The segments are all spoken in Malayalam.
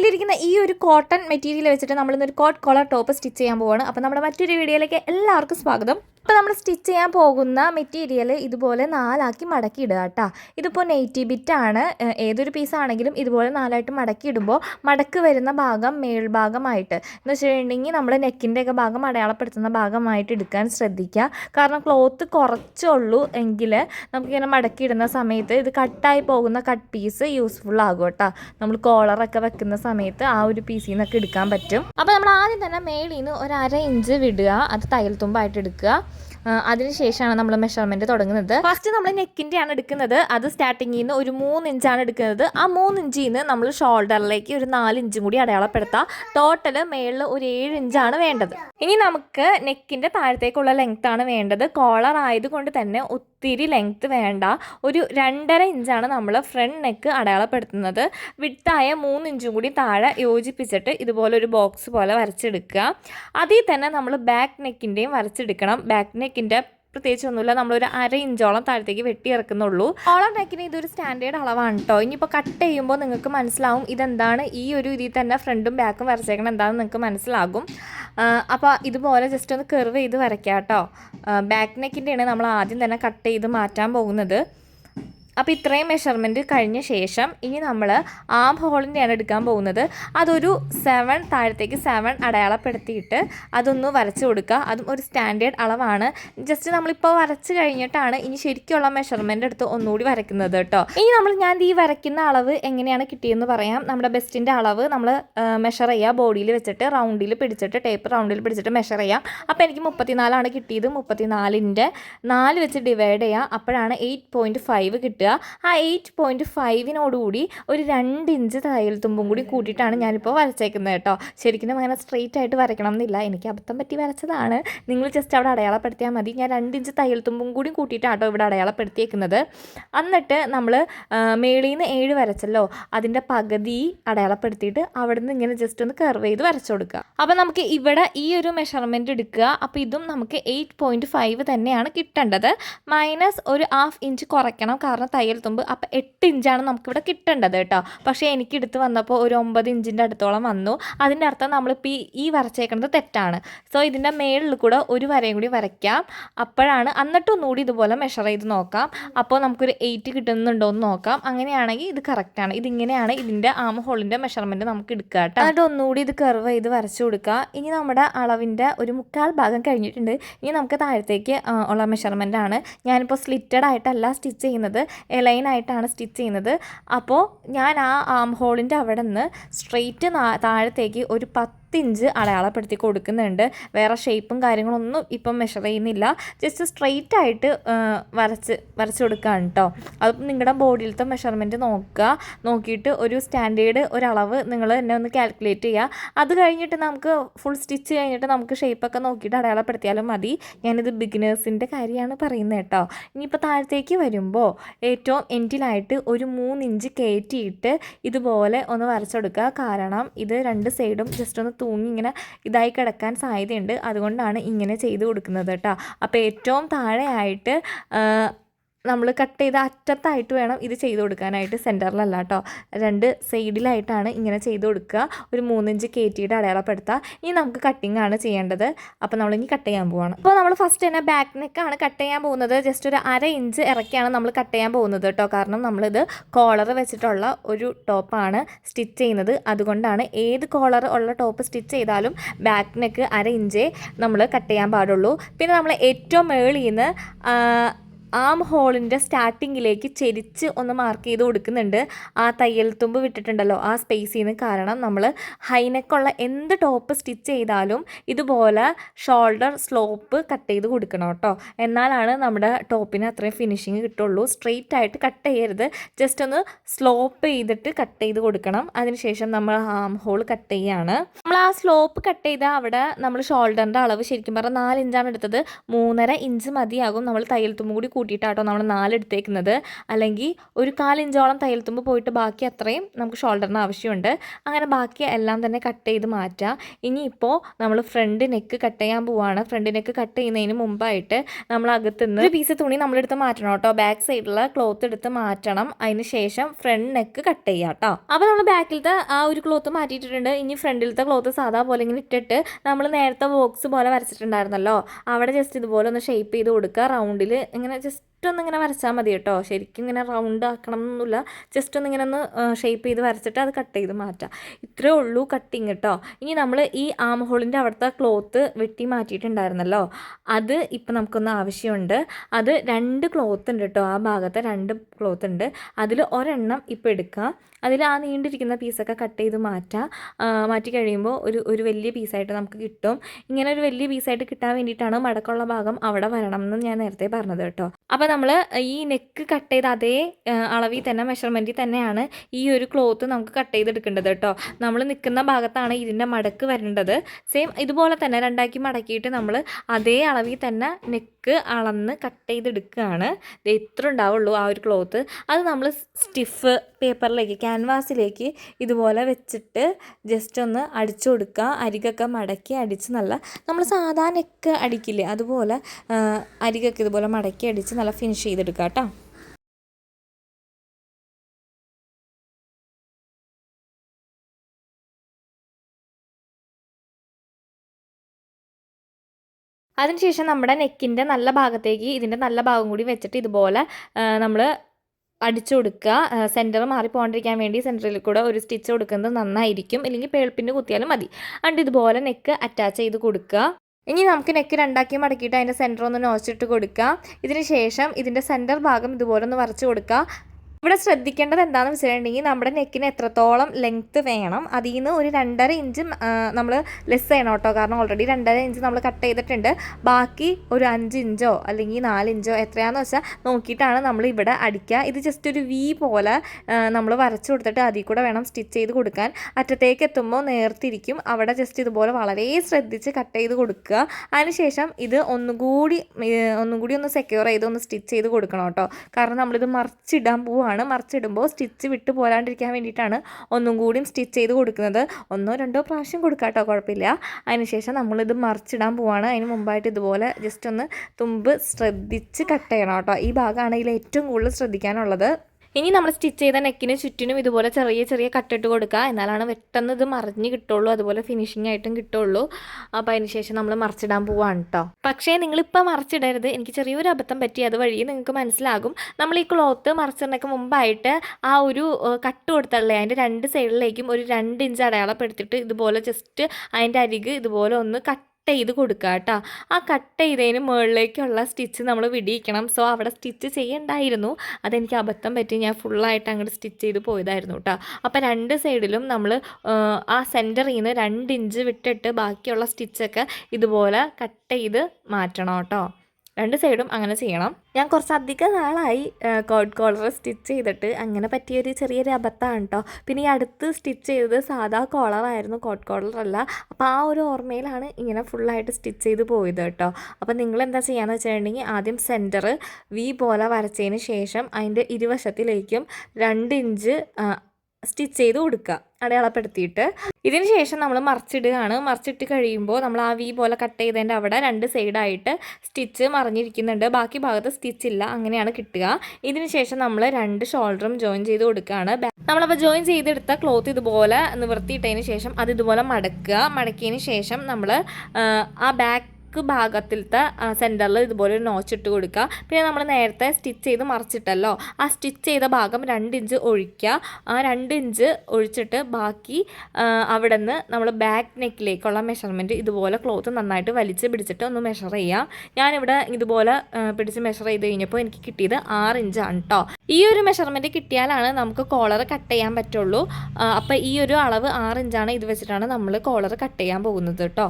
കയ്യിലിരിക്കുന്ന ഈ ഒരു കോട്ടൺ മെറ്റീരിയൽ വെച്ചിട്ട് നമ്മൾ ഇന്നൊരു കോട്ട് കോളർ ടോപ്പ് സ്റ്റിച്ച് ചെയ്യാൻ പോവാണ്. അപ്പോൾ നമ്മുടെ മറ്റൊരു വീഡിയോയിലേക്ക് എല്ലാവർക്കും സ്വാഗതം. അപ്പോൾ നമ്മൾ സ്റ്റിച്ച് ചെയ്യാൻ പോകുന്ന മെറ്റീരിയൽ ഇതുപോലെ നാലാക്കി മടക്കി ഇടുക കേട്ടോ ഇതിപ്പോൾ നെയ്റ്റി ബിറ്റാണ് ഏതൊരു പീസാണെങ്കിലും ഇതുപോലെ നാലായിട്ട് മടക്കി ഇടുമ്പോൾ മടക്ക് വരുന്ന ഭാഗം മേൽഭാഗമായിട്ട് എന്ന് വെച്ചിട്ടുണ്ടെങ്കിൽ നമ്മൾ നെക്കിന്റെയൊക്കെ ഭാഗം അടയാളപ്പെടുത്തുന്ന ഭാഗമായിട്ട് എടുക്കാൻ ശ്രദ്ധിക്കുക. കാരണം ക്ലോത്ത് കുറച്ചുള്ളൂ എങ്കിൽ നമുക്കിങ്ങനെ മടക്കി ഇടുന്ന സമയത്ത് ഇത് കട്ടായി പോകുന്ന കട്ട് പീസ് യൂസ്ഫുൾ ആകും കേട്ടോ നമ്മൾ കോളറൊക്കെ വെക്കുന്ന സമയത്ത് ആ ഒരു പീസിൽ നിന്നൊക്കെ എടുക്കാൻ പറ്റും. അപ്പോൾ നമ്മൾ ആദ്യം തന്നെ മേളിൽ നിന്ന് ഒരു അര ഇഞ്ച് വിടുക. അത് തയ്യൽ തുമ്പായിട്ട് എടുക്കുക. അതിനുശേഷമാണ് നമ്മൾ മെഷർമെന്റ് തുടങ്ങുന്നത്. ഫസ്റ്റ് നമ്മൾ നെക്കിന്റെയാണ് എടുക്കുന്നത്. അത് സ്റ്റാർട്ടിങ്ങിൽ നിന്ന് ഒരു മൂന്ന് ഇഞ്ചാണ് എടുക്കുന്നത്. ആ മൂന്ന് ഇഞ്ചിൽ നിന്ന് നമ്മൾ ഷോൾഡറിലേക്ക് ഒരു നാല് ഇഞ്ചും കൂടി അടയാളപ്പെടുത്താം. ടോട്ടൽ മേളിൽ ഒരു ഏഴ് ഇഞ്ചാണ് വേണ്ടത്. ഇനി നമുക്ക് നെക്കിന്റെ താഴത്തേക്കുള്ള ലെങ്ത് ആണ് വേണ്ടത്. കോളർ ആയതുകൊണ്ട് തന്നെ ഒത്തിരി ലെങ്ത് വേണ്ട. ഒരു രണ്ടര ഇഞ്ചാണ് നമ്മൾ ഫ്രണ്ട് നെക്ക് അടയാളപ്പെടുത്തുന്നത്. വിട്ടായ മൂന്ന് ഇഞ്ചും കൂടി താഴെ യോജിപ്പിച്ചിട്ട് ഇതുപോലെ ഒരു ബോക്സ് പോലെ വരച്ചെടുക്കുക. അതിൽ തന്നെ നമ്മൾ ബാക്ക് നെക്കിന്റെയും വരച്ചെടുക്കണം. ബാക്ക് നെക്കിന്റെ പ്രത്യേകിച്ച് ഒന്നുമില്ല നമ്മളൊരു അര ഇഞ്ചോളം താഴത്തേക്ക് വെട്ടി ഇറക്കുന്നുള്ളൂ കോളർ നെക്കിന് ഇതൊരു സ്റ്റാൻഡേർഡ് അളവാണ് കേട്ടോ ഇനിയിപ്പോൾ കട്ട് ചെയ്യുമ്പോൾ നിങ്ങൾക്ക് മനസ്സിലാവും ഇതെന്താണ്. ഈ ഒരു ഇതിൽ തന്നെ ഫ്രണ്ടും ബാക്കും വരച്ചേക്കണം എന്താണെന്ന് നിങ്ങൾക്ക് മനസ്സിലാകും. അപ്പോൾ ഇതുപോലെ ജസ്റ്റ് ഒന്ന് കെർവ് ചെയ്ത് വരയ്ക്കാം കേട്ടോ ബാക്ക് നെക്കിന്റെയാണ് നമ്മൾ ആദ്യം തന്നെ കട്ട് ചെയ്ത് മാറ്റാൻ പോകുന്നത്. അപ്പോൾ ഇത്രയും മെഷർമെന്റ് കഴിഞ്ഞ ശേഷം ഇനി നമ്മൾ ആം ഹോളിന്റെയാണ് എടുക്കാൻ പോകുന്നത്. അതൊരു സെവൻ താഴത്തേക്ക് സെവൻ അടയാളപ്പെടുത്തിയിട്ട് അതൊന്ന് വരച്ച് കൊടുക്കുക. അതും ഒരു സ്റ്റാൻഡേർഡ് അളവാണ്. ജസ്റ്റ് നമ്മളിപ്പോൾ വരച്ച് കഴിഞ്ഞിട്ടാണ് ഇനി ശരിക്കുള്ള മെഷർമെന്റ് എടുത്ത് ഒന്നുകൂടി വരയ്ക്കുന്നത് കേട്ടോ. ഇനി നമ്മൾ ഞാൻ ഈ വരയ്ക്കുന്ന അളവ് എങ്ങനെയാണ് കിട്ടിയെന്ന് പറയാം. നമ്മുടെ ബെസ്റ്റിന്റെ അളവ് നമ്മൾ മെഷർ ചെയ്യുക ബോഡിയിൽ വെച്ചിട്ട് റൗണ്ടിൽ പിടിച്ചിട്ട് ടേപ്പ് റൗണ്ടിൽ പിടിച്ചിട്ട് മെഷർ ചെയ്യാം. അപ്പോൾ എനിക്ക് മുപ്പത്തിനാലാണ് കിട്ടിയത്. മുപ്പത്തിനാലിന്റെ നാല് വെച്ച് ഡിവൈഡ് ചെയ്യുക അപ്പോഴാണ് എയ്റ്റ് പോയിന്റ് ഫൈവ് കിട്ടുക. ആ എയ്റ്റ് പോയിന്റ് ഫൈവിനോടുകൂടി ഒരു രണ്ട് ഇഞ്ച് തയ്യൽ തുമ്പും കൂടി കൂട്ടിയിട്ടാണ് ഞാനിപ്പോൾ വരച്ചേക്കുന്നത് കേട്ടോ. ശരിക്കും അങ്ങനെ സ്ട്രെയിറ്റ് ആയിട്ട് വരയ്ക്കണം എന്നില്ല. എനിക്ക് അബദ്ധം പറ്റി വരച്ചതാണ്. നിങ്ങൾ ജസ്റ്റ് അവിടെ അടയാളപ്പെടുത്തിയാൽ മതി. ഞാൻ രണ്ട് ഇഞ്ച് തയ്യൽ തുമ്പും കൂടി കൂട്ടിയിട്ടാണ് കേട്ടോ ഇവിടെ അടയാളപ്പെടുത്തിയേക്കുന്നത്. എന്നിട്ട് നമ്മൾ മേളിൽ നിന്ന് ഏഴ് വരച്ചല്ലോ. അതിന്റെ പകുതി അടയാളപ്പെടുത്തിയിട്ട് അവിടെ നിന്ന് ഇങ്ങനെ ജസ്റ്റ് ഒന്ന് കർവ് ചെയ്ത് വരച്ചു കൊടുക്കുക. അപ്പോൾ നമുക്ക് ഇവിടെ ഈ ഒരു മെഷർമെന്റ് എടുക്കുക. അപ്പോൾ ഇതും നമുക്ക് എയ്റ്റ് പോയിന്റ് ഫൈവ് തന്നെയാണ് കിട്ടേണ്ടത്. മൈനസ് ഒരു ഹാഫ് ഇഞ്ച് കുറയ്ക്കണം. കാരണം തയ്യൽ തുമ്പ്. അപ്പോൾ എട്ട് ഇഞ്ചാണ് നമുക്കിവിടെ കിട്ടേണ്ടത് കേട്ടോ. പക്ഷേ എനിക്ക് എടുത്ത് വന്നപ്പോൾ ഒരു ഒമ്പത് ഇഞ്ചിന്റെ അടുത്തോളം വന്നു. അതിന്റെ അർത്ഥം നമ്മളിപ്പോൾ ഈ ഈ വരച്ചേക്കുന്നത് തെറ്റാണ്. സോ ഇതിന്റെ മേളിൽ കൂടെ ഒരു വരയും കൂടി വരയ്ക്കാം. അപ്പോഴാണ് എന്നിട്ട് ഒന്നുകൂടി ഇതുപോലെ മെഷർ ചെയ്ത് നോക്കാം. അപ്പോൾ നമുക്കൊരു എയ്റ്റ് കിട്ടുന്നുണ്ടോ എന്ന് നോക്കാം. അങ്ങനെയാണെങ്കിൽ ഇത് കറക്റ്റാണ് ഇതിങ്ങനെയാണ് ഇതിന്റെ ആം ഹോളിന്റെ മെഷർമെന്റ് നമുക്ക് എടുക്കുക കേട്ടോ. എന്നിട്ട് ഒന്നുകൂടി ഇത് കർവ് ചെയ്ത് വരച്ചു കൊടുക്കുക. ഇനി നമ്മുടെ അളവിന്റെ ഒരു മുക്കാൽ ഭാഗം കഴിഞ്ഞിട്ടുണ്ട്. ഇനി നമുക്ക് താഴത്തേക്ക് ഉള്ള മെഷർമെന്റ് ആണ്. ഞാനിപ്പോൾ സ്ലിറ്റഡ് ആയിട്ടല്ല സ്റ്റിച്ച് ചെയ്യുന്നത്. എലൈൻ ആയിട്ടാണ് സ്റ്റിച്ച് ചെയ്യുന്നത്. അപ്പോൾ ഞാൻ ആ ആം ഹോളിന്റെ അവിടെ നിന്ന് സ്ട്രെയിറ്റ് താഴത്തേക്ക് ഒരു പത്ത് ഇഞ്ച് അടയാളപ്പെടുത്തി കൊടുക്കുന്നുണ്ട്. വേറെ ഷേപ്പും കാര്യങ്ങളൊന്നും ഇപ്പം മെഷർ ചെയ്യുന്നില്ല. ജസ്റ്റ് സ്ട്രെയിറ്റ് ആയിട്ട് വരച്ച് വരച്ച് കൊടുക്കുകയാണ് കേട്ടോ അതിപ്പം നിങ്ങളുടെ ബോഡിയിലത്തെ മെഷർമെന്റ് നോക്കുക. നോക്കിയിട്ട് ഒരു സ്റ്റാൻഡേർഡ് ഒരളവ് നിങ്ങൾ തന്നെ ഒന്ന് കാൽക്കുലേറ്റ് ചെയ്യുക അത് കഴിഞ്ഞിട്ട് നമുക്ക് ഫുൾ സ്റ്റിച്ച് കഴിഞ്ഞിട്ട് നമുക്ക് ഷേപ്പൊക്കെ നോക്കിയിട്ട് അടയാളപ്പെടുത്തിയാലും മതി. ഞാനിത് ബിഗിനേഴ്സിന്റെ കാര്യമാണ് പറയുന്നത് കേട്ടോ ഇനിയിപ്പോൾ താഴത്തേക്ക് വരുമ്പോൾ ഏറ്റവും എൻഡിലായിട്ട് ഒരു മൂന്നിഞ്ച് കയറ്റിയിട്ട് ഇതുപോലെ ഒന്ന് വരച്ചെടുക്കുക. കാരണം ഇത് രണ്ട് സൈഡും ജസ്റ്റ് ഒന്ന് തൂങ്ങി ഇങ്ങനെ ഇതായി കിടക്കാൻ സാധ്യതയുണ്ട്. അതുകൊണ്ടാണ് ഇങ്ങനെ ചെയ്ത് കൊടുക്കുന്നത് കേട്ടോ. അപ്പോൾ ഏറ്റവും താഴെയായിട്ട് നമ്മൾ കട്ട് ചെയ്ത അറ്റത്തായിട്ട് വേണം ഇത് ചെയ്ത് കൊടുക്കാനായിട്ട് സെന്ററിലല്ല കേട്ടോ. രണ്ട് സൈഡിലായിട്ടാണ് ഇങ്ങനെ ചെയ്ത് കൊടുക്കുക. ഒരു മൂന്നിഞ്ച് കയറ്റിയിട്ട് അടയാളപ്പെടുത്തുക. ഇനി നമുക്ക് കട്ടിംഗ് ആണ് ചെയ്യേണ്ടത്. അപ്പോൾ നമ്മൾ ഇനി കട്ട് ചെയ്യാൻ പോവാണ്. അപ്പോൾ നമ്മൾ ഫസ്റ്റ് തന്നെ ബാക്ക് നെക്കാണ് കട്ട് ചെയ്യാൻ പോകുന്നത്. ജസ്റ്റ് ഒരു അര ഇഞ്ച് ഇറക്കിയാണ് നമ്മൾ കട്ട് ചെയ്യാൻ പോകുന്നത് കേട്ടോ. കാരണം നമ്മളിത് കോളർ വെച്ചിട്ടുള്ള ഒരു ടോപ്പാണ് സ്റ്റിച്ച് ചെയ്യുന്നത്. അതുകൊണ്ടാണ് ഏത് കോളർ ഉള്ള ടോപ്പ് സ്റ്റിച്ച് ചെയ്താലും ബാക്ക് നെക്ക് അര ഇഞ്ചേ നമ്മൾ കട്ട് ചെയ്യാൻ പാടുള്ളൂ. പിന്നെ നമ്മൾ ഏറ്റവും മേളിൽ നിന്ന് ആം ഹോളിന്റെ സ്റ്റാർട്ടിങ്ങിലേക്ക് ചെരിച്ച് ഒന്ന് മാർക്ക് ചെയ്ത് കൊടുക്കുന്നുണ്ട്. ആ തയ്യൽ തുമ്പ് വിട്ടിട്ടുണ്ടല്ലോ ആ സ്പേസിൽ നിന്ന് കാരണം നമ്മൾ ഹൈനെക്കുള്ള എന്ത് ടോപ്പ് സ്റ്റിച്ച് ചെയ്താലും ഇതുപോലെ ഷോൾഡർ സ്ലോപ്പ് കട്ട് ചെയ്ത് കൊടുക്കണം കേട്ടോ. എന്നാലാണ് നമ്മുടെ ടോപ്പിന് അത്രയും ഫിനിഷിങ് കിട്ടുള്ളൂ. സ്ട്രെയിറ്റ് ആയിട്ട് കട്ട് ചെയ്യരുത്. ജസ്റ്റ് ഒന്ന് സ്ലോപ്പ് ചെയ്തിട്ട് കട്ട് ചെയ്ത് കൊടുക്കണം. അതിനുശേഷം നമ്മൾ ആം ഹോൾ കട്ട് ചെയ്യാണ്. നമ്മൾ ആ സ്ലോപ്പ് കട്ട് ചെയ്ത അവിടെ നമ്മൾ ഷോൾഡറിന്റെ അളവ് ശരിക്കും പറഞ്ഞാൽ നാല് ഇഞ്ചാണ് എടുത്തത്. മൂന്നര ഇഞ്ച് മതിയാകും നമ്മൾ തയ്യൽ തുമ്പ് കൂടി കൂട്ടിയിട്ടാട്ടോ നമ്മൾ നാലെടുത്തേക്കുന്നത്. അല്ലെങ്കിൽ ഒരു കാലിഞ്ചോളം തയ്യൽ തുമ്പ് പോയിട്ട് ബാക്കി അത്രയും നമുക്ക് ഷോൾഡറിന് ആവശ്യമുണ്ട്. അങ്ങനെ ബാക്കി എല്ലാം തന്നെ കട്ട് ചെയ്ത് മാറ്റാം. ഇനിയിപ്പോൾ നമ്മൾ ഫ്രണ്ട് നെക്ക് കട്ട് ചെയ്യാൻ പോവാണ്. ഫ്രണ്ട് നെക്ക് കട്ട് ചെയ്യുന്നതിന് മുമ്പായിട്ട് നമ്മൾ അകത്തുനിന്ന് ഒരു പീസ് തുണി നമ്മളെടുത്ത് മാറ്റണം കേട്ടോ. ബാക്ക് സൈഡിലുള്ള ക്ലോത്ത് എടുത്ത് മാറ്റണം. അതിന് ശേഷം ഫ്രണ്ട് നെക്ക് കട്ട് ചെയ്യാം കേട്ടോ അപ്പോൾ നമ്മൾ ബാക്കിലത്തെ ആ ഒരു ക്ലോത്ത് മാറ്റിയിട്ടുണ്ട് ഇനി ഫ്രണ്ടിലത്തെ ക്ലോത്ത് സാധാ പോലെ ഇങ്ങനെ ഇട്ടിട്ട് നമ്മൾ നേരത്തെ ബോക്സ് പോലെ വരച്ചിട്ടുണ്ടായിരുന്നല്ലോ. അവിടെ ജസ്റ്റ് ഇതുപോലെ ഒന്ന് ഷേപ്പ് ചെയ്ത് കൊടുക്കുക റൗണ്ടിൽ ഇങ്ങനെ です。ജസ്റ്റ് ഒന്ന് ഇങ്ങനെ വരച്ചാൽ മതി കേട്ടോ. ശരിക്കും ഇങ്ങനെ റൗണ്ട് ആക്കണം എന്നില്ല ജസ്റ്റ് ഒന്ന് ഇങ്ങനെ ഒന്ന് ഷേപ്പ് ചെയ്ത് വരച്ചിട്ട് അത് കട്ട് ചെയ്ത് മാറ്റാം. ഇത്രേ ഉള്ളൂ കട്ടിങ് കേട്ടോ ഇനി നമ്മൾ ഈ ആം ഹോളിന്റെ അവിടുത്തെ ക്ലോത്ത് വെട്ടി മാറ്റിയിട്ടുണ്ടായിരുന്നല്ലോ. അത് ഇപ്പം നമുക്കൊന്ന് ആവശ്യമുണ്ട്. അത് രണ്ട് ക്ലോത്ത് ഉണ്ട് കേട്ടോ ആ ഭാഗത്ത് രണ്ട് ക്ലോത്ത് ഉണ്ട്. അതിൽ ഒരെണ്ണം ഇപ്പം എടുക്കാം. അതിൽ ആ നീണ്ടിരിക്കുന്ന പീസൊക്കെ കട്ട് ചെയ്ത് മാറ്റാം. മാറ്റി കഴിയുമ്പോൾ ഒരു ഒരു വലിയ പീസായിട്ട് നമുക്ക് കിട്ടും. ഇങ്ങനെ ഒരു വലിയ പീസായിട്ട് കിട്ടാൻ വേണ്ടിയിട്ടാണ് മടക്കമുള്ള ഭാഗം അവിടെ വരണം എന്ന് ഞാൻ നേരത്തെ പറഞ്ഞത് കേട്ടോ. അപ്പോൾ നമ്മൾ ഈ നെക്ക് കട്ട് ചെയ്ത അതേ അളവിൽ തന്നെ മെഷർമെന്റിൽ തന്നെയാണ് ഈ ഒരു ക്ലോത്ത് നമുക്ക് കട്ട് ചെയ്തെടുക്കേണ്ടത് കേട്ടോ. നമ്മൾ നിൽക്കുന്ന ഭാഗത്താണ് ഇതിന്റെ മടക്ക് വരേണ്ടത്. സെയിം ഇതുപോലെ തന്നെ രണ്ടാക്കി മടക്കിയിട്ട് നമ്മൾ അതേ അളവിൽ തന്നെ നെക്ക് അളന്ന് കട്ട് ചെയ്തെടുക്കുകയാണ്. ഇത്ര ഉണ്ടാവുള്ളൂ ആ ഒരു ക്ലോത്ത് അത് നമ്മൾ സ്റ്റിഫ് പേപ്പറിലേക്ക് ക്യാൻവാസിലേക്ക് ഇതുപോലെ വെച്ചിട്ട് ജസ്റ്റ് ഒന്ന് അടിച്ചു കൊടുക്കുക. അരികൊക്കെ മടക്കി അടിച്ച് നല്ല നമ്മൾ സാധാ നെക്ക് അടിക്കില്ലേ? അതുപോലെ അരികൊക്കെ ഇതുപോലെ മടക്കി അടിച്ച് നല്ല ഫിനിഷ് ചെയ്തെടുക്കുക കേട്ടോ അതിനുശേഷം നമ്മുടെ നെക്കിന്റെ നല്ല ഭാഗത്തേക്ക് ഇതിന്റെ നല്ല ഭാഗം കൂടി വെച്ചിട്ട് ഇതുപോലെ നമ്മൾ അടിച്ചു കൊടുക്കുക. സെന്റർ മാറി പോകാണ്ടിരിക്കാൻ വേണ്ടി സെന്ററിൽ കൂടെ ഒരു സ്റ്റിച്ച് കൊടുക്കുന്നത് നന്നായിരിക്കും. ഇല്ലെങ്കിൽ പേൾപ്പിന്റെ കുത്തിയാലും മതി. അണ്ട് ഇതുപോലെ നെക്ക് അറ്റാച്ച് ചെയ്ത് കൊടുക്കുക. ഇനി നമുക്ക് നെക്ക് രണ്ടാക്കി മടക്കിയിട്ട് അതിന്റെ സെന്റർ ഒന്ന് നോച്ചിട്ട് കൊടുക്കുക ഇതിന് ശേഷം ഇതിന്റെ സെന്റർ ഭാഗം ഇതുപോലെ ഒന്ന് വരച്ച് കൊടുക്കുക ഇവിടെ ശ്രദ്ധിക്കേണ്ടത് എന്താണെന്ന് വെച്ചിട്ടുണ്ടെങ്കിൽ നമ്മുടെ നെക്കിന് എത്രത്തോളം ലെങ്ത്ത് വേണം അതിൽ നിന്ന് ഒരു രണ്ടര ഇഞ്ച് നമ്മൾ ലെസ് ചെയ്യണം കേട്ടോ. കാരണം ഓൾറെഡി രണ്ടര ഇഞ്ച് നമ്മൾ കട്ട് ചെയ്തിട്ടുണ്ട്. ബാക്കി ഒരു അഞ്ച് ഇഞ്ചോ അല്ലെങ്കിൽ നാല് ഇഞ്ചോ എത്രയാണെന്ന് വെച്ചാൽ നോക്കിയിട്ടാണ് നമ്മൾ ഇവിടെ അടിക്കുക. ഇത് ജസ്റ്റ് ഒരു വി പോലെ നമ്മൾ വരച്ചു കൊടുത്തിട്ട് അതിൽ കൂടെ വേണം സ്റ്റിച്ച് ചെയ്ത് കൊടുക്കാൻ. അറ്റത്തേക്ക് എത്തുമ്പോൾ നേർത്തിരിക്കും. അവിടെ ജസ്റ്റ് ഇതുപോലെ വളരെ ശ്രദ്ധിച്ച് കട്ട് ചെയ്ത് കൊടുക്കുക. അതിനുശേഷം ഇത് ഒന്നുകൂടി ഒന്നുകൂടി ഒന്ന് സെക്യൂർ ചെയ്ത് ഒന്ന് സ്റ്റിച്ച് ചെയ്ത് കൊടുക്കണം കേട്ടോ. കാരണം നമ്മളിത് മറിച്ചിടാൻ പോവുകയാണ് ആണ് മറിച്ചിടുമ്പോൾ സ്റ്റിച്ച് വിട്ട് പോരാണ്ടിരിക്കാൻ വേണ്ടിയിട്ടാണ് ഒന്നും കൂടിയും സ്റ്റിച്ച് ചെയ്ത് കൊടുക്കുന്നത്. ഒന്നോ രണ്ടോ പ്രാവശ്യം കൊടുക്കാട്ടോ കുഴപ്പമില്ല. അതിനുശേഷം നമ്മളിത് മറിച്ചിടാൻ പോവാണ്. അതിന് മുമ്പായിട്ട് ഇതുപോലെ ജസ്റ്റ് ഒന്ന് തുമ്പ് ശ്രദ്ധിച്ച് കട്ട് ചെയ്യണം കേട്ടോ. ഈ ഭാഗമാണ് ഇതിൽ ഏറ്റവും കൂടുതൽ ശ്രദ്ധിക്കാനുള്ളത്. ഇനി നമ്മൾ സ്റ്റിച്ച് ചെയ്ത നെക്കിന് ചുറ്റിനും ഇതുപോലെ ചെറിയ ചെറിയ കട്ടിട്ട് കൊടുക്കുക. എന്നാലാണ് പെട്ടെന്ന് ഇത് മറിഞ്ഞ് കിട്ടുള്ളൂ. അതുപോലെ ഫിനിഷിംഗ് ആയിട്ടും കിട്ടുള്ളൂ. അപ്പോൾ അതിന് ശേഷം നമ്മൾ മറിച്ചിടാൻ പോവാണ് കേട്ടോ പക്ഷേ നിങ്ങളിപ്പോൾ മറിച്ചിടരുത്. എനിക്ക് ചെറിയൊരു അബദ്ധം പറ്റി. അത് വഴി നിങ്ങൾക്ക് മനസ്സിലാകും. നമ്മൾ ഈ ക്ലോത്ത് മറിച്ചിടണക്ക് മുമ്പായിട്ട് ആ ഒരു കട്ട് കൊടുത്തള്ളേ അതിന്റെ രണ്ട് സൈഡിലേക്കും ഒരു രണ്ട് ഇഞ്ച് അടയാളപ്പെടുത്തിയിട്ട് ഇതുപോലെ ജസ്റ്റ് അതിന്റെ അരിക് ഇതുപോലെ ഒന്ന് കട്ട് കട്ട് ചെയ്ത് കൊടുക്കുക കേട്ടോ ആ കട്ട് ചെയ്തതിന് മുകളിലേക്കുള്ള സ്റ്റിച്ച് നമ്മൾ വിടിയിക്കണം. സോ അവിടെ സ്റ്റിച്ച് ചെയ്യണ്ടായിരുന്നു. അതെനിക്ക് അബദ്ധം പറ്റി ഞാൻ ഫുള്ളായിട്ട് അങ്ങോട്ട് സ്റ്റിച്ച് ചെയ്ത് പോയതായിരുന്നു കേട്ടോ അപ്പോൾ രണ്ട് സൈഡിലും നമ്മൾ ആ സെന്ററിൽ നിന്ന് രണ്ട് ഇഞ്ച് വിട്ടിട്ട് ബാക്കിയുള്ള സ്റ്റിച്ചൊക്കെ ഇതുപോലെ കട്ട് ചെയ്ത് മാറ്റണം കേട്ടോ രണ്ട് സൈഡും അങ്ങനെ ചെയ്യണം. ഞാൻ കുറച്ച് അധികം നാളായി കോഡ് കോളർ സ്റ്റിച്ച് ചെയ്തിട്ട് അങ്ങനെ പറ്റിയൊരു ചെറിയൊരു അബദ്ധമാണ് കേട്ടോ പിന്നെ ഈ അടുത്ത് സ്റ്റിച്ച് ചെയ്തത് സാധാ കോളർ ആയിരുന്നു കോഡ് കോളർ അല്ല. അപ്പോൾ ആ ഒരു ഓർമ്മയിലാണ് ഇങ്ങനെ ഫുള്ളായിട്ട് സ്റ്റിച്ച് ചെയ്ത് പോയത് കേട്ടോ അപ്പോൾ നിങ്ങൾ എന്താ ചെയ്യാന്ന് വെച്ചിട്ടുണ്ടെങ്കിൽ ആദ്യം സെന്റർ വി പോലെ വരച്ചതിന് ശേഷം അതിന്റെ ഇരുവശത്തിലേക്കും രണ്ട് ഇഞ്ച് സ്റ്റിച്ച് ചെയ്ത് കൊടുക്കുക അടയാളപ്പെടുത്തിയിട്ട്. ഇതിന് ശേഷം നമ്മൾ മറിച്ചിടുകയാണ്. മറിച്ചിട്ട് കഴിയുമ്പോൾ നമ്മൾ ആ വി പോലെ കട്ട് ചെയ്തതിന്റെ അവിടെ രണ്ട് സൈഡായിട്ട് സ്റ്റിച്ച് മറിഞ്ഞിരിക്കുന്നുണ്ട്. ബാക്കി ഭാഗത്ത് സ്റ്റിച്ച് ഇല്ല അങ്ങനെയാണ് കിട്ടുക. ഇതിന് ശേഷം നമ്മൾ രണ്ട് ഷോൾഡറും ജോയിൻ ചെയ്ത് കൊടുക്കുകയാണ്. നമ്മളപ്പോൾ ജോയിൻ ചെയ്തെടുത്ത ക്ലോത്ത് ഇതുപോലെ നിവർത്തിയിട്ടതിന് ശേഷം അത് ഇതുപോലെ മടക്കുക. മടക്കിയതിന് ശേഷം നമ്മൾ ആ ബാക്ക് നെക്ക് ഭാഗത്തിലത്തെ സെന്ററിൽ ഇതുപോലെ ഒരു നോച്ച് ഇട്ട് കൊടുക്കുക. പിന്നെ നമ്മൾ നേരത്തെ സ്റ്റിച്ച് ചെയ്ത് മറിച്ചിട്ടല്ലോ. ആ സ്റ്റിച്ച് ചെയ്ത ഭാഗം രണ്ട് ഇഞ്ച് ഒഴിക്കുക. ആ രണ്ട് ഇഞ്ച് ഒഴിച്ചിട്ട് ബാക്കി അവിടെ നിന്ന് നമ്മൾ ബാക്ക് നെക്കിലേക്കുള്ള മെഷർമെന്റ് ഇതുപോലെ ക്ലോത്ത് നന്നായിട്ട് വലിച്ച് പിടിച്ചിട്ട് ഒന്ന് മെഷർ ചെയ്യാം ഞാനിവിടെ ഇതുപോലെ പിടിച്ച് മെഷർ ചെയ്ത് കഴിഞ്ഞപ്പോൾ എനിക്ക് കിട്ടിയത് ആറ് ഇഞ്ചാണ് കേട്ടോ ഈ ഒരു മെഷർമെന്റ് കിട്ടിയാലാണ് നമുക്ക് കോളർ കട്ട് ചെയ്യാൻ പറ്റുള്ളൂ. അപ്പോൾ ഈ ഒരു അളവ് ആറ് ഇഞ്ചാണ് ഇത് വെച്ചിട്ടാണ് നമ്മൾ കോളർ കട്ട് ചെയ്യാൻ പോകുന്നത് കേട്ടോ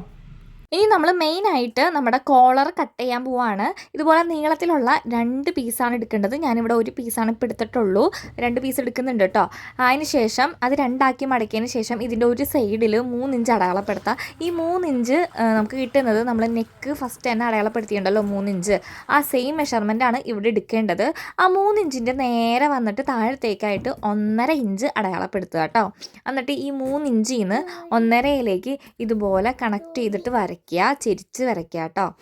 ഇനി നമ്മൾ മെയിൻ ആയിട്ട് നമ്മുടെ കോളർ കട്ട് ചെയ്യാൻ പോവാണ്. ഇതുപോലെ നീളത്തിലുള്ള രണ്ട് പീസാണ് എടുക്കേണ്ടത്. ഞാനിവിടെ ഒരു പീസാണ് ഇപ്പോൾ എടുത്തിട്ടുള്ളൂ. രണ്ട് പീസ് എടുക്കുന്നുണ്ട് കേട്ടോ അതിന് ശേഷം അത് രണ്ടാക്കി മടക്കിയതിന് ശേഷം ഇതിന്റെ ഒരു സൈഡിൽ മൂന്നിഞ്ച് അടയാളപ്പെടുത്താം. ഈ മൂന്നിഞ്ച് നമുക്ക് കിട്ടുന്നത് നമ്മൾ നെക്ക് ഫസ്റ്റ് തന്നെ അടയാളപ്പെടുത്തിയിട്ടുണ്ടല്ലോ മൂന്നിഞ്ച് ആ സെയിം മെഷർമെന്റ് ആണ് ഇവിടെ എടുക്കേണ്ടത്. ആ മൂന്നിഞ്ചിന്റെ നേരെ വന്നിട്ട് താഴത്തേക്കായിട്ട് ഒന്നര ഇഞ്ച് അടയാളപ്പെടുത്തുക കേട്ടോ എന്നിട്ട് ഈ മൂന്നിഞ്ചിൽ നിന്ന് ഒന്നരയിലേക്ക് ഇതുപോലെ കണക്ട് ചെയ്തിട്ട് വരയ്ക്കുക ചെരിച്ച് വരയ്ക്കുക കേട്ടോ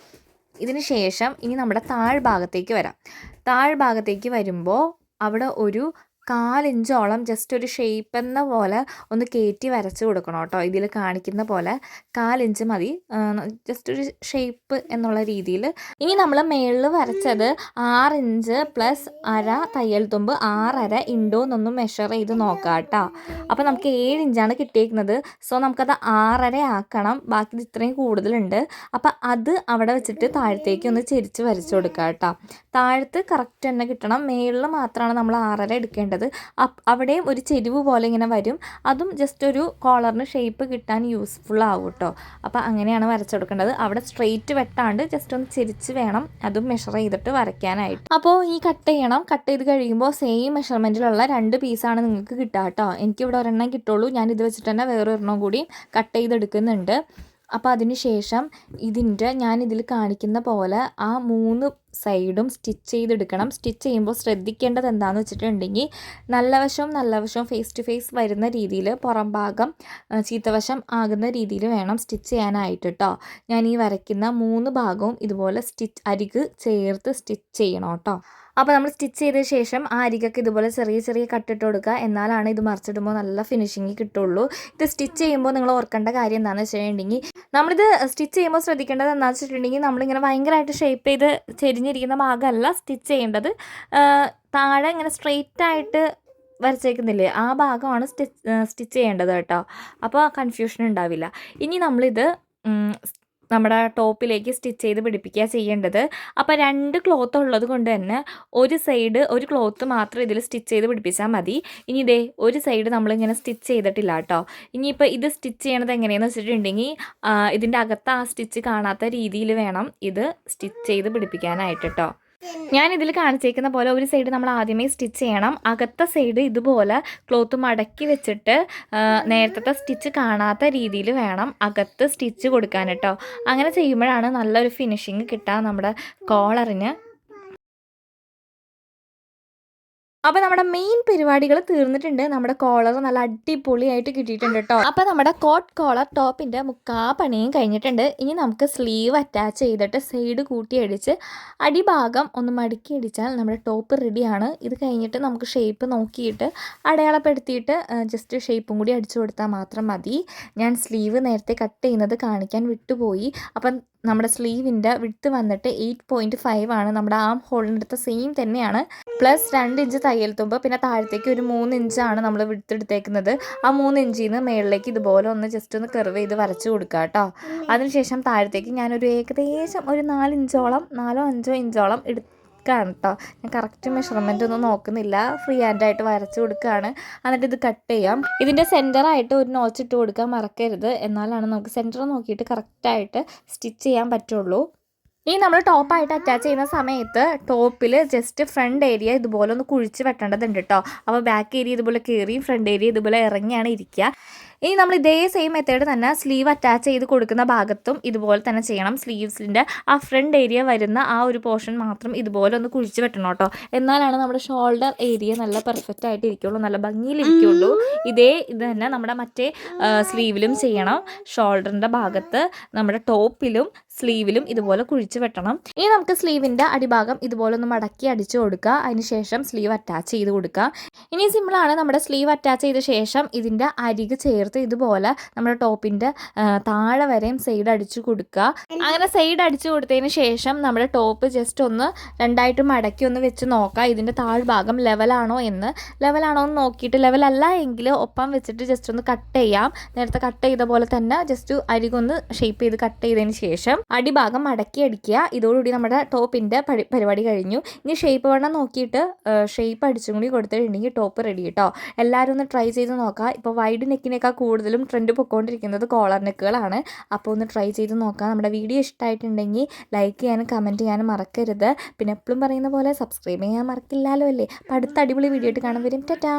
ഇതിന് ശേഷം ഇനി നമ്മുടെ താഴ്ഭാഗത്തേക്ക് വരാം. താഴ്ഭാഗത്തേക്ക് വരുമ്പോൾ അവിടെ ഒരു കാലിഞ്ചോളം ജസ്റ്റ് ഒരു ഷേപ്പ് എന്ന പോലെ ഒന്ന് കയറ്റി വരച്ച് കൊടുക്കണം കേട്ടോ. ഇതിൽ കാണിക്കുന്ന പോലെ കാലിഞ്ച് മതി. ജസ്റ്റ് ഒരു ഷേപ്പ് എന്നുള്ള രീതിയിൽ ഇനി നമ്മൾ മേളിൽ വരച്ചത് ആറ് ഇഞ്ച് പ്ലസ് അര തയ്യൽ തുമ്പ് ആറര ഉണ്ടോ എന്നൊന്ന് മെഷർ ചെയ്ത് നോക്കാം കേട്ടോ അപ്പോൾ നമുക്ക് ഏഴ് ഇഞ്ചാണ് കിട്ടിയേക്കുന്നത്. സോ നമുക്കത് ആറര ആക്കണം. ബാക്കി ഇത് ഇത്രയും കൂടുതലുണ്ട്. അപ്പോൾ അത് അവിടെ വെച്ചിട്ട് താഴത്തേക്ക് ഒന്ന് ചെരിച്ച് വരച്ച് കൊടുക്കുക കേട്ടോ താഴത്ത് കറക്റ്റ് തന്നെ കിട്ടണം. മേളിൽ മാത്രമാണ് നമ്മൾ ആറര എടുക്കേണ്ടത്. അപ്പ് അവിടെയും ഒരു ചെരിവ് പോലെ ഇങ്ങനെ വരും. അതും ജസ്റ്റ് ഒരു കോളറിന് ഷേപ്പ് കിട്ടാൻ യൂസ്ഫുൾ ആവും കേട്ടോ അപ്പോൾ അങ്ങനെയാണ് വരച്ചെടുക്കേണ്ടത്. അവിടെ സ്ട്രെയിറ്റ് വെട്ടാണ്ട് ജസ്റ്റ് ഒന്ന് ചിരിച്ച് വേണം അതും മെഷർ ചെയ്തിട്ട് വരയ്ക്കാനായിട്ട്. അപ്പോൾ ഈ കട്ട് ചെയ്യണം. കട്ട് ചെയ്ത് കഴിയുമ്പോൾ സെയിം മെഷർമെന്റിലുള്ള രണ്ട് പീസാണ് നിങ്ങൾക്ക് കിട്ടുക കേട്ടോ എനിക്കിവിടെ ഒരെണ്ണം കിട്ടുള്ളൂ. ഞാൻ ഇത് വെച്ചിട്ട് തന്നെ വേറൊരെണ്ണം കൂടി കട്ട് ചെയ്തെടുക്കുന്നുണ്ട്. അപ്പോൾ അതിന് ശേഷം ഇതിന്റെ ഞാൻ ഇതിൽ കാണിക്കുന്ന പോലെ ആ മൂന്ന് സൈഡും സ്റ്റിച്ച് ചെയ്തെടുക്കണം. സ്റ്റിച്ച് ചെയ്യുമ്പോൾ ശ്രദ്ധിക്കേണ്ടത് എന്താണെന്ന് വെച്ചിട്ടുണ്ടെങ്കിൽ നല്ല വശവും നല്ല വശവും ഫേസ് ടു ഫേസ് വരുന്ന രീതിയിൽ പുറം ഭാഗം ചീത്തവശം ആകുന്ന രീതിയിൽ വേണം സ്റ്റിച്ച് ചെയ്യാനായിട്ട് കേട്ടോ ഞാൻ ഈ വരയ്ക്കുന്ന മൂന്ന് ഭാഗവും ഇതുപോലെ സ്റ്റിച്ച് അരിക് ചേർത്ത് സ്റ്റിച്ച് ചെയ്യണം കേട്ടോ അപ്പോൾ നമ്മൾ സ്റ്റിച്ച് ചെയ്ത ശേഷം ആ അരികൊക്കെ ഇതുപോലെ ചെറിയ ചെറിയ കട്ടിട്ട് കൊടുക്കുക. എന്നാലാണ് ഇത് മറിച്ചിടുമ്പോൾ നല്ല ഫിനിഷിങ് കിട്ടുള്ളൂ. ഇത് സ്റ്റിച്ച് ചെയ്യുമ്പോൾ നിങ്ങൾ ഓർക്കേണ്ട കാര്യം എന്താണെന്ന് വെച്ചിട്ടുണ്ടെങ്കിൽ നമ്മളിത് സ്റ്റിച്ച് ചെയ്യുമ്പോൾ ശ്രദ്ധിക്കേണ്ടത് എന്താണെന്ന് വെച്ചിട്ടുണ്ടെങ്കിൽ നമ്മളിങ്ങനെ ഭയങ്കരമായിട്ട് ഷേപ്പ് ചെയ്ത് ചെരിഞ്ഞിരിക്കുന്ന ഭാഗമല്ല സ്റ്റിച്ച് ചെയ്യേണ്ടത്. താഴെ ഇങ്ങനെ സ്ട്രെയിറ്റ് ആയിട്ട് വരച്ചേക്കുന്നില്ലേ? ആ ഭാഗമാണ് സ്റ്റിച്ച് സ്റ്റിച്ച് ചെയ്യേണ്ടത് കേട്ടോ. അപ്പോൾ കൺഫ്യൂഷൻ ഉണ്ടാവില്ല. ഇനി നമ്മളിത് നമ്മുടെ ടോപ്പിലേക്ക് സ്റ്റിച്ച് ചെയ്ത് പിടിപ്പിക്കുക ചെയ്യേണ്ടത്. അപ്പോൾ രണ്ട് ക്ലോത്ത് ഉള്ളത് കൊണ്ട് തന്നെ ഒരു സൈഡ് ഒരു ക്ലോത്ത് മാത്രം ഇതിൽ സ്റ്റിച്ച് ചെയ്ത് പിടിപ്പിച്ചാൽ മതി. ഇനി ഇതേ ഒരു സൈഡ് നമ്മളിങ്ങനെ സ്റ്റിച്ച് ചെയ്തിട്ടില്ല കേട്ടോ ഇനിയിപ്പോൾ ഇത് സ്റ്റിച്ച് ചെയ്യണത് എങ്ങനെയെന്ന് വെച്ചിട്ടുണ്ടെങ്കിൽ ഇതിന്റെ അകത്ത് ആ സ്റ്റിച്ച് കാണാത്ത രീതിയിൽ വേണം ഇത് സ്റ്റിച്ച് ചെയ്ത് പിടിപ്പിക്കാനായിട്ട് കേട്ടോ ഞാൻ ഇതിൽ കാണിച്ചേക്കുന്ന പോലെ ഒരു സൈഡ് നമ്മൾ ആദ്യമേ സ്റ്റിച്ച് ചെയ്യണം. അകത്തെ സൈഡ് ഇതുപോലെ ക്ലോത്ത് മടക്കി വെച്ചിട്ട് നേരത്തെ സ്റ്റിച്ച് കാണാത്ത രീതിയിൽ വേണം അകത്ത് സ്റ്റിച്ച് കൊടുക്കാൻ കേട്ടോ അങ്ങനെ ചെയ്യുമ്പോഴാണ് നല്ലൊരു ഫിനിഷിങ് കിട്ടുക നമ്മുടെ കോളറിന്. അപ്പോൾ നമ്മുടെ മെയിൻ പരിപാടികൾ തീർന്നിട്ടുണ്ട്. നമ്മുടെ കോളർ നല്ല അടിപൊളിയായിട്ട് കിട്ടിയിട്ടുണ്ട് കേട്ടോ അപ്പോൾ നമ്മുടെ കോട്ട് കോളർ ടോപ്പിന്റെ മുക്കാ പണിയും കഴിഞ്ഞിട്ടുണ്ട്. ഇനി നമുക്ക് സ്ലീവ് അറ്റാച്ച് ചെയ്തിട്ട് സൈഡ് കൂട്ടി അടിച്ച് അടിഭാഗം ഒന്ന് മടക്കി അടിച്ചാൽ നമ്മുടെ ടോപ്പ് റെഡിയാണ് ഇത് കഴിഞ്ഞിട്ട് നമുക്ക് ഷേപ്പ് നോക്കിയിട്ട് അടയാളപ്പെടുത്തിയിട്ട് ജസ്റ്റ് ഷേപ്പും കൂടി അടിച്ചു കൊടുത്താൽ മാത്രം മതി. ഞാൻ സ്ലീവ് നേരത്തെ കട്ട് ചെയ്യുന്നത് കാണിക്കാൻ വിട്ടുപോയി. അപ്പം നമ്മുടെ സ്ലീവിന്റെ വിട്ട് വന്നിട്ട് എയ്റ്റ് പോയിന്റ് ഫൈവ് ആണ്. നമ്മുടെ ആം ഹോളിന്റെ അടുത്ത് സെയിം തന്നെയാണ്. പ്ലസ് രണ്ട് ഇഞ്ച് തയ്യൽ തുമ്പ് പിന്നെ താഴത്തേക്ക് ഒരു മൂന്ന് ഇഞ്ചാണ് നമ്മൾ വിടുത്തെടുത്തേക്കുന്നത് ആ മൂന്ന് ഇഞ്ചിൽ നിന്ന് മേളിലേക്ക് ഇതുപോലെ ഒന്ന് ജസ്റ്റ് ഒന്ന് കർവ് ചെയ്ത് വരച്ച് കൊടുക്കുക കേട്ടോ അതിനുശേഷം താഴത്തേക്ക് ഞാനൊരു ഏകദേശം ഒരു നാല് ഇഞ്ചോളം നാലോ അഞ്ചോ ഇഞ്ചോളം എടുക്കുകയാണ് കേട്ടോ ഞാൻ കറക്റ്റ് മെഷർമെന്റ് ഒന്നും നോക്കുന്നില്ല. ഫ്രീ ഹാൻഡായിട്ട് വരച്ച് കൊടുക്കുകയാണ് എന്നിട്ട് ഇത് കട്ട് ചെയ്യാം. ഇതിന്റെ സെന്ററായിട്ട് ഒരു നോച്ച് ഇട്ട് കൊടുക്കാൻ മറക്കരുത്. എന്നാലാണ് നമുക്ക് സെന്റർ നോക്കിയിട്ട് കറക്റ്റായിട്ട് സ്റ്റിച്ച് ചെയ്യാൻ പറ്റുള്ളൂ. ഇനി നമ്മൾ ടോപ്പായിട്ട് അറ്റാച്ച് ചെയ്യുന്ന സമയത്ത് ടോപ്പിൽ ജസ്റ്റ് ഫ്രണ്ട് ഏരിയ ഇതുപോലെ ഒന്ന് കുഴിച്ച് വെട്ടേണ്ടതുണ്ട് കേട്ടോ അപ്പോൾ ബാക്ക് ഏരിയ ഇതുപോലെ കയറി ഫ്രണ്ട് ഏരിയ ഇതുപോലെ ഇറങ്ങിയാണ് ഇരിക്കുക ഇനി നമ്മൾ ഇതേ സെയിം മെത്തേഡ് തന്നെ സ്ലീവ് അറ്റാച്ച് ചെയ്ത് കൊടുക്കുന്ന ഭാഗത്തും ഇതുപോലെ തന്നെ ചെയ്യണം. സ്ലീവ്സിന്റെ ആ ഫ്രണ്ട് ഏരിയ വരുന്ന ആ ഒരു പോർഷൻ മാത്രം ഇതുപോലെ ഒന്ന് കുഴിച്ച് വെട്ടണം കേട്ടോ. എന്നാലാണ് നമ്മുടെ ഷോൾഡർ ഏരിയ നല്ല പെർഫെക്റ്റ് ആയിട്ട് ഇരിക്കുള്ളൂ. നല്ല ഭംഗിയിലിരിക്കുള്ളൂ ഇതേ ഇത് തന്നെ നമ്മുടെ മറ്റേ സ്ലീവിലും ചെയ്യണം. ഷോൾഡറിന്റെ ഭാഗത്ത് നമ്മുടെ ടോപ്പിലും സ്ലീവിലും ഇതുപോലെ കുഴിച്ച് വെട്ടണം. ഇനി നമുക്ക് സ്ലീവിന്റെ അടിഭാഗം ഇതുപോലെ ഒന്ന് മടക്കി അടിച്ചു കൊടുക്കുക. അതിനുശേഷം സ്ലീവ് അറ്റാച്ച് ചെയ്ത് കൊടുക്കുക. ഇനി സിമ്പിളാണ് നമ്മുടെ സ്ലീവ് അറ്റാച്ച് ചെയ്ത ശേഷം ഇതിന്റെ അരിക് ചേർത്ത് ഇതുപോലെ നമ്മുടെ ടോപ്പിന്റെ താഴെ വരെയും സൈഡ് അടിച്ചു കൊടുക്കുക. അങ്ങനെ സൈഡ് അടിച്ചു കൊടുത്തതിന് ശേഷം നമ്മുടെ ടോപ്പ് ജസ്റ്റ് ഒന്ന് രണ്ടായിട്ട് മടക്കി ഒന്ന് വെച്ച് നോക്കുക. ഇതിന്റെ താഴ്ഭാഗം ലെവലാണോ എന്ന്. ലെവലാണോ എന്ന് നോക്കിയിട്ട് ലെവലല്ല എങ്കിൽ ഒപ്പം വെച്ചിട്ട് ജസ്റ്റ് ഒന്ന് കട്ട് ചെയ്യാം. നേരത്തെ കട്ട് ചെയ്ത പോലെ തന്നെ ജസ്റ്റ് അരികൊന്ന് ഷേപ്പ് ചെയ്ത് കട്ട് ചെയ്തതിന് ശേഷം അടിഭാഗം മടക്കി അടിക്കുക. ഇതോടുകൂടി നമ്മുടെ ടോപ്പിന്റെ പരി പരിപാടി കഴിഞ്ഞു. ഇനി ഷേപ്പ് വേണം നോക്കിയിട്ട് ഷേപ്പ് അടിച്ചും കൂടി കൊടുത്തിട്ടുണ്ടെങ്കിൽ ടോപ്പ് റെഡി കേട്ടോ. എല്ലാവരും ഒന്ന് ട്രൈ ചെയ്ത് നോക്കുക. ഇപ്പോൾ വൈഡ് നെക്കിനേക്കാൾ കൂടുതലും ട്രെൻഡ് പൊയ്ക്കൊണ്ടിരിക്കുന്നത് കോളർ നെക്കുകളാണ് അപ്പോൾ ഒന്ന് ട്രൈ ചെയ്ത് നോക്കാം. നമ്മുടെ വീഡിയോ ഇഷ്ടമായിട്ടുണ്ടെങ്കിൽ ലൈക്ക് ചെയ്യാനും കമന്റ് ചെയ്യാനും മറക്കരുത്. പിന്നെ എപ്പോഴും പറയുന്ന പോലെ സബ്സ്ക്രൈബ് ചെയ്യാൻ മറക്കില്ലല്ലോ അല്ലേ? അപ്പോൾ അടുത്ത അടിപൊളി വീഡിയോ ആയിട്ട് കാണാൻ വരും ടാറ്റാ!